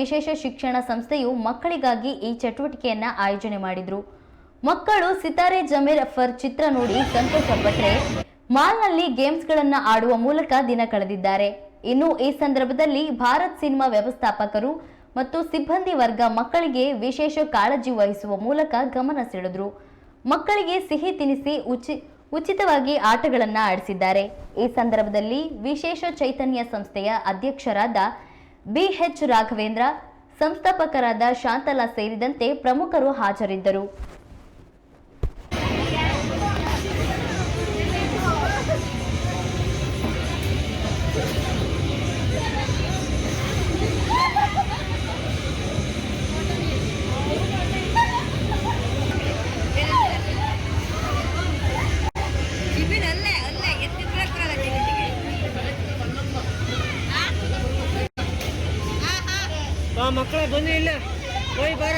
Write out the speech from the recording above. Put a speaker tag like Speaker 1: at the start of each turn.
Speaker 1: ವಿಶೇಷ ಶಿಕ್ಷಣ ಸಂಸ್ಥೆಯು ಮಕ್ಕಳಿಗಾಗಿ ಈ ಚಟುವಟಿಕೆಯನ್ನ ಆಯೋಜನೆ ಮಾಡಿದ್ರು. ಮಕ್ಕಳು ಸಿತಾರೆ ಜಮೀರ್ ಫರ್ ಚಿತ್ರ ನೋಡಿ ಸಂತೋಷಪಟ್ಟರೆ ಮಾಲ್ನಲ್ಲಿ ಗೇಮ್ಸ್ಗಳನ್ನ ಆಡುವ ಮೂಲಕ ದಿನ ಕಳೆದಿದ್ದಾರೆ. ಇನ್ನು ಈ ಸಂದರ್ಭದಲ್ಲಿ ಭಾರತ್ ಸಿನಿಮಾ ವ್ಯವಸ್ಥಾಪಕರು ಮತ್ತು ಸಿಬ್ಬಂದಿ ವರ್ಗ ಮಕ್ಕಳಿಗೆ ವಿಶೇಷ ಕಾಳಜಿ ವಹಿಸುವ ಮೂಲಕ ಗಮನ ಸೆಳೆದ್ರು. ಮಕ್ಕಳಿಗೆ ಸಿಹಿ ತಿನಿಸಿ ಉಚಿ, ಉಚಿತವಾಗಿ ಆಟಗಳನ್ನ ಆಡಿಸಿದ್ದಾರೆ. ಈ ಸಂದರ್ಭದಲ್ಲಿ ವಿಶೇಷ ಚೈತನ್ಯ ಸಂಸ್ಥೆಯ ಅಧ್ಯಕ್ಷರಾದ ಬಿಎಚ್ ರಾಘವೇಂದ್ರ ಸಂಸ್ಥಾಪಕರಾದ ಶಾಂತಲಾ ಸೇರಿದಂತೆ ಪ್ರಮುಖರು ಹಾಜರಿದ್ದರು.
Speaker 2: ಮಕ್ಕಳೇ ಬನ್ನಿ ಇಲ್ಲ ಹೋಯ್ ಬಾರ.